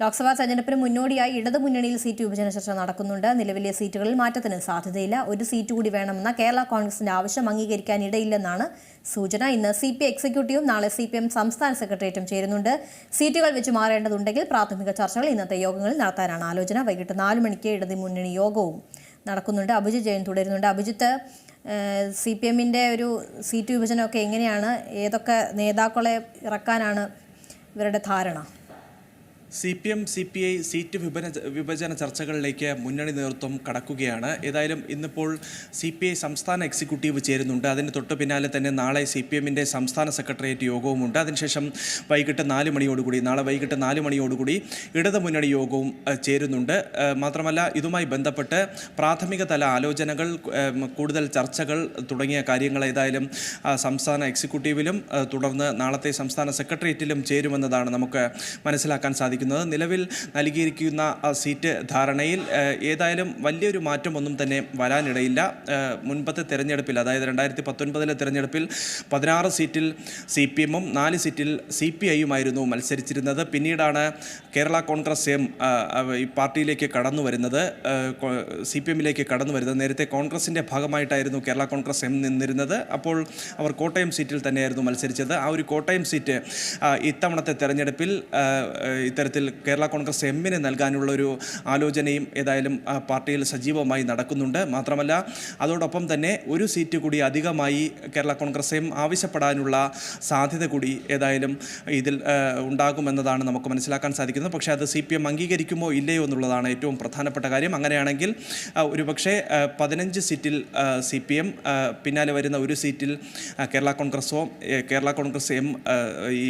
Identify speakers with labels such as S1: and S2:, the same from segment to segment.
S1: ലോക്സഭാ തെരഞ്ഞെടുപ്പിന് മുന്നോടിയായി ഇടതു മുന്നണിയിൽ സീറ്റ് വിഭജന ചർച്ച നടക്കുന്നുണ്ട്. നിലവിലെ സീറ്റുകളിൽ മാറ്റത്തിന് സാധ്യതയില്ല. ഒരു സീറ്റ് കൂടി വേണമെന്ന കേരള കോൺഗ്രസിന്റെ ആവശ്യം അംഗീകരിക്കാൻ ഇടയില്ലെന്നാണ് സൂചന. ഇന്ന് സി പി എക്സിക്യൂട്ടീവും നാളെ സി പി എം സംസ്ഥാന സെക്രട്ടേറിയറ്റും ചേരുന്നുണ്ട്. സീറ്റുകൾ വെച്ച് മാറേണ്ടതുണ്ടെങ്കിൽ പ്രാഥമിക ചർച്ചകൾ ഇന്നത്തെ യോഗങ്ങളിൽ നടത്താനാണ് ആലോചന. വൈകിട്ട് നാല് മണിക്ക് ഇടതു മുന്നണി യോഗവും നടക്കുന്നുണ്ട്. അഭിജിത് ജയൻ തുടരുന്നുണ്ട്. അഭിജിത്ത് സി പി എമ്മിന്റെ ഒരു സീറ്റ് വിഭജനമൊക്കെ എങ്ങനെയാണ്? ഏതൊക്കെ നേതാക്കളെ ഇറക്കാനാണ് ഇവരുടെ ധാരണ?
S2: C P M C P I seat വിഭജന വിഭജന ചർച്ചകളിലേക്ക് മുന്നണി നേതൃത്വം കടക്കുകയാണ്. ഏതായാലും ഇന്നിപ്പോൾ സി പി ഐ സംസ്ഥാന എക്സിക്യൂട്ടീവ് ചേരുന്നുണ്ട്. അതിന് തൊട്ട് പിന്നാലെ തന്നെ നാളെ സി പി എമ്മിന്റെ സംസ്ഥാന സെക്രട്ടേറിയറ്റ് യോഗവുമുണ്ട്. അതിനുശേഷം വൈകിട്ട് നാല് മണിയോടുകൂടി നാളെ വൈകിട്ട് നാല് മണിയോടുകൂടി ഇടത് മുന്നണി യോഗവും ചേരുന്നുണ്ട്. മാത്രമല്ല ഇതുമായി ബന്ധപ്പെട്ട് പ്രാഥമിക തല ആലോചനകൾ കൂടുതൽ ചർച്ചകൾ തുടങ്ങിയ കാര്യങ്ങൾ ഏതായാലും സംസ്ഥാന എക്സിക്യൂട്ടീവിലും തുടർന്ന് നാളത്തെ സംസ്ഥാന സെക്രട്ടേറിയറ്റിലും ചേരുമെന്നതാണ് നമുക്ക് മനസ്സിലാക്കാൻ സാധിക്കുന്നത്. നിലവിൽ നൽകിയിരിക്കുന്ന സീറ്റ് ധാരണയിൽ ഏതായാലും വലിയൊരു മാറ്റമൊന്നും തന്നെ വരാനിടയില്ല. മുൻപത്തെ തെരഞ്ഞെടുപ്പിൽ അതായത് രണ്ടായിരത്തി പത്തൊൻപതിലെ തെരഞ്ഞെടുപ്പിൽ പതിനാറ് സീറ്റിൽ സി പി എമ്മും നാല് സീറ്റിൽ സി പി ഐയുമായിരുന്നു മത്സരിച്ചിരുന്നത്. പിന്നീടാണ് കേരള കോൺഗ്രസ് എം ഈ പാർട്ടിയിലേക്ക് കടന്നു വരുന്നത്. സി പി എമ്മിലേക്ക് കടന്നു വരുന്നത്. നേരത്തെ കോൺഗ്രസിന്റെ ഭാഗമായിട്ടായിരുന്നു കേരള കോൺഗ്രസ് എം നിന്നിരുന്നത്. അപ്പോൾ അവർ കോട്ടയം സീറ്റിൽ തന്നെയായിരുന്നു മത്സരിച്ചത്. ആ ഒരു കോട്ടയം സീറ്റ് ഇത്തവണത്തെ തെരഞ്ഞെടുപ്പിൽ ആ, ഇത്തരത്തിൽ കേരള കോൺഗ്രസ് എമ്മിന് നൽകാനുള്ള ഒരു ആലോചനയും ഏതായാലും പാർട്ടിയിൽ സജീവമായി നടക്കുന്നുണ്ട്. മാത്രമല്ല അതോടൊപ്പം തന്നെ ഒരു സീറ്റ് കൂടി അധികമായി കേരള കോൺഗ്രസ് എം ആവശ്യപ്പെടാനുള്ള സാധ്യത കൂടി ഏതായാലും ഇതിൽ ഉണ്ടാകുമെന്നതാണ് നമുക്ക് മനസ്സിലാക്കാൻ സാധിക്കുന്നത്. പക്ഷേ അത് സി പി എം അംഗീകരിക്കുമോ ഇല്ലയോ എന്നുള്ളതാണ് ഏറ്റവും പ്രധാനപ്പെട്ട കാര്യം. അങ്ങനെയാണെങ്കിൽ ഒരുപക്ഷേ പതിനഞ്ച് സീറ്റിൽ സി പി എം പിന്നാലെ വരുന്ന ഒരു സീറ്റിൽ കേരള കോൺഗ്രസോ കേരള കോൺഗ്രസ് എം ഈ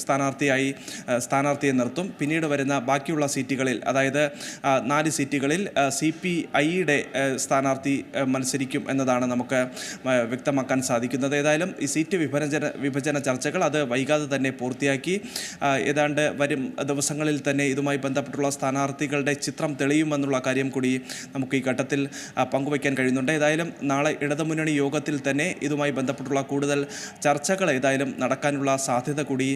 S2: സ്ഥാനാർത്ഥിയായി ആ, സ്ഥാനാർത്ഥിയെ നിർത്തും. പിന്നീട് വരുന്ന ബാക്കിയുള്ള സീറ്റുകളിൽ അതായത് നാല് സീറ്റുകളിൽ സി പി ഐയുടെ സ്ഥാനാർത്ഥി മത്സരിക്കും എന്നതാണ് നമുക്ക് വ്യക്തമാക്കാൻ സാധിക്കുന്നത്. ഏതായാലും ഈ സീറ്റ് വിഭജന വിഭജന ചർച്ചകൾ അത് വൈകാതെ തന്നെ പൂർത്തിയാക്കി. ഏതാണ്ട് വരും ദിവസങ്ങളിൽ തന്നെ ഇതുമായി ബന്ധപ്പെട്ടുള്ള സ്ഥാനാർത്ഥികളുടെ ചിത്രം തെളിയുമെന്നുള്ള കാര്യം കൂടി നമുക്ക് ഈ ഘട്ടത്തിൽ പങ്കുവയ്ക്കാൻ കഴിയുന്നുണ്ട്. ഏതായാലും നാളെ ഇടതുമുന്നണി യോഗത്തിൽ തന്നെ ഇതുമായി ബന്ധപ്പെട്ടുള്ള കൂടുതൽ ചർച്ചകൾ ഏതായാലും നടക്കാനുള്ള സാധ്യത കൂടി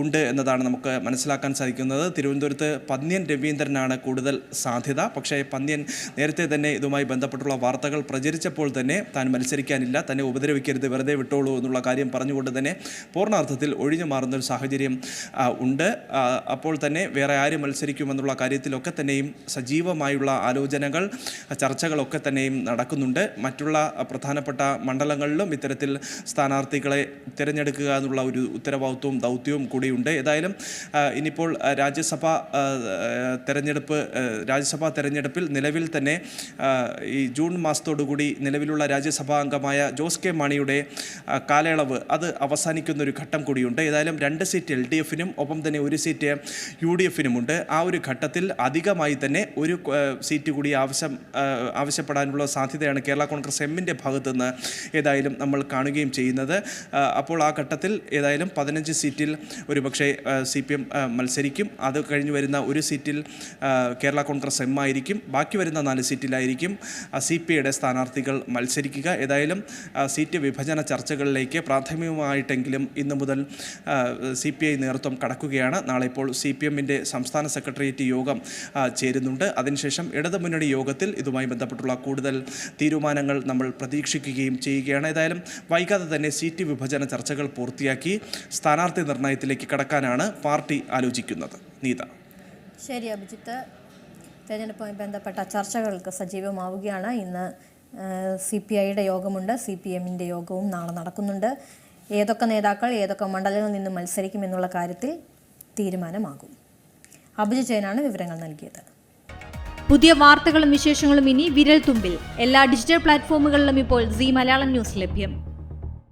S2: ഉണ്ട് എന്നതാണ് നമുക്ക് മനസ്സിലാക്കാൻ സാധിക്കുന്നത്. തിരുവനന്തപുരത്ത് പന്ന്യൻ രവീന്ദ്രനാണ് കൂടുതൽ സാധ്യത. പക്ഷേ പന്ന്യൻ നേരത്തെ തന്നെ ഇതുമായി ബന്ധപ്പെട്ടുള്ള വാർത്തകൾ പ്രചരിച്ചപ്പോൾ തന്നെ താൻ മത്സരിക്കാനില്ല. തന്നെ ഉപദ്രവിക്കരുത് വെറുതെ വിട്ടോളൂ എന്നുള്ള കാര്യം പറഞ്ഞുകൊണ്ട് തന്നെ പൂർണാർത്ഥത്തിൽ ഒഴിഞ്ഞു മാറുന്ന ഒരു സാഹചര്യം ഉണ്ട്. അപ്പോൾ തന്നെ വേറെ ആര് മത്സരിക്കുമെന്നുള്ള കാര്യത്തിലൊക്കെ തന്നെയും സജീവമായുള്ള ആലോചനകൾ ചർച്ചകളൊക്കെ തന്നെയും നടക്കുന്നുണ്ട്. മറ്റുള്ള പ്രധാനപ്പെട്ട മണ്ഡലങ്ങളിലും ഇത്തരത്തിൽ സ്ഥാനാർത്ഥികളെ തിരഞ്ഞെടുക്കുക എന്നുള്ള ഒരു ഉത്തരവാദിത്വവും ദൗത്യവും കൂടിയുണ്ട്. ഏതായാലും ആ, ഇനിയിപ്പോൾ ആ, രാജ്യസഭ തെരഞ്ഞെടുപ്പ് രാജ്യസഭാ തെരഞ്ഞെടുപ്പിൽ നിലവിൽ തന്നെ ഈ ജൂൺ മാസത്തോടുകൂടി നിലവിലുള്ള രാജ്യസഭാ അംഗമായ ജോസ് കെ മാണിയുടെ കാലയളവ് അത് അവസാനിക്കുന്ന ഒരു ഘട്ടം കൂടിയുണ്ട്. ഏതായാലും രണ്ട് സീറ്റ് എൽ ഡി എഫിനും ഒപ്പം തന്നെ ഒരു സീറ്റ് യു ഡി എഫിനുമുണ്ട്. ആ ഒരു ഘട്ടത്തിൽ അധികമായി തന്നെ ഒരു സീറ്റ് കൂടി ആവശ്യം ആവശ്യപ്പെടാനുള്ള സാധ്യതയാണ് കേരള കോൺഗ്രസ് എമ്മിന്റെ ഭാഗത്തുനിന്ന് ഏതായാലും നമ്മൾ കാണുകയും ചെയ്യുന്നത്. അപ്പോൾ ആ ഘട്ടത്തിൽ ഏതായാലും പതിനഞ്ച് സീറ്റിൽ ഒരുപക്ഷെ സി പി എം മത്സരിക്കും. അത് കഴിഞ്ഞ് വരുന്ന ഒരു സീറ്റിൽ കേരള കോൺഗ്രസ് എം ആയിരിക്കും. ബാക്കി വരുന്ന നാല് സീറ്റിലായിരിക്കും സി പി ഐയുടെ സ്ഥാനാർത്ഥികൾ മത്സരിക്കുക. ഏതായാലും സീറ്റ് വിഭജന ചർച്ചകളിലേക്ക് പ്രാഥമികമായിട്ടെങ്കിലും ഇന്നു മുതൽ സി പി ഐ നേതൃത്വം കടക്കുകയാണ്. നാളെ ഇപ്പോൾ സി പി എമ്മിന്റെ സംസ്ഥാന സെക്രട്ടേറിയറ്റ് യോഗം ചേരുന്നുണ്ട്. അതിനുശേഷം ഇടതുമുന്നണി യോഗത്തിൽ ഇതുമായി ബന്ധപ്പെട്ടുള്ള കൂടുതൽ തീരുമാനങ്ങൾ നമ്മൾ പ്രതീക്ഷിക്കുകയും ചെയ്യുകയാണ്. ഏതായാലും വൈകാതെ തന്നെ സീറ്റ് വിഭജന ചർച്ചകൾ പൂർത്തിയാക്കി സ്ഥാനാർത്ഥി നിർണയത്തിലേക്ക് കടക്കാനാണ് പാർട്ടി ആലോചിക്കുന്നത്. നീത.
S1: ശരി അഭിജിത്ത്. തെരഞ്ഞെടുപ്പുമായി ബന്ധപ്പെട്ട ചർച്ചകൾക്ക് സജീവമാവുകയാണ്. ഇന്ന് സി പി ഐയുടെ യോഗമുണ്ട്. സി പി എമ്മിന്റെ യോഗവും നാളെ നടക്കുന്നുണ്ട്. ഏതൊക്കെ നേതാക്കൾ ഏതൊക്കെ മണ്ഡലങ്ങളിൽ നിന്ന് മത്സരിക്കുമെന്നുള്ള കാര്യത്തിൽ തീരുമാനമാകും. അഭിജിത് ജയനാണ് വിവരങ്ങൾ നൽകിയത്.
S3: പുതിയ വാർത്തകളും വിശേഷങ്ങളും ഇനി വിരൽ തുമ്പിൽ എല്ലാ ഡിജിറ്റൽ പ്ലാറ്റ്ഫോമുകളിലും ഇപ്പോൾ സി മലയാളം ന്യൂസ് ലഭ്യം.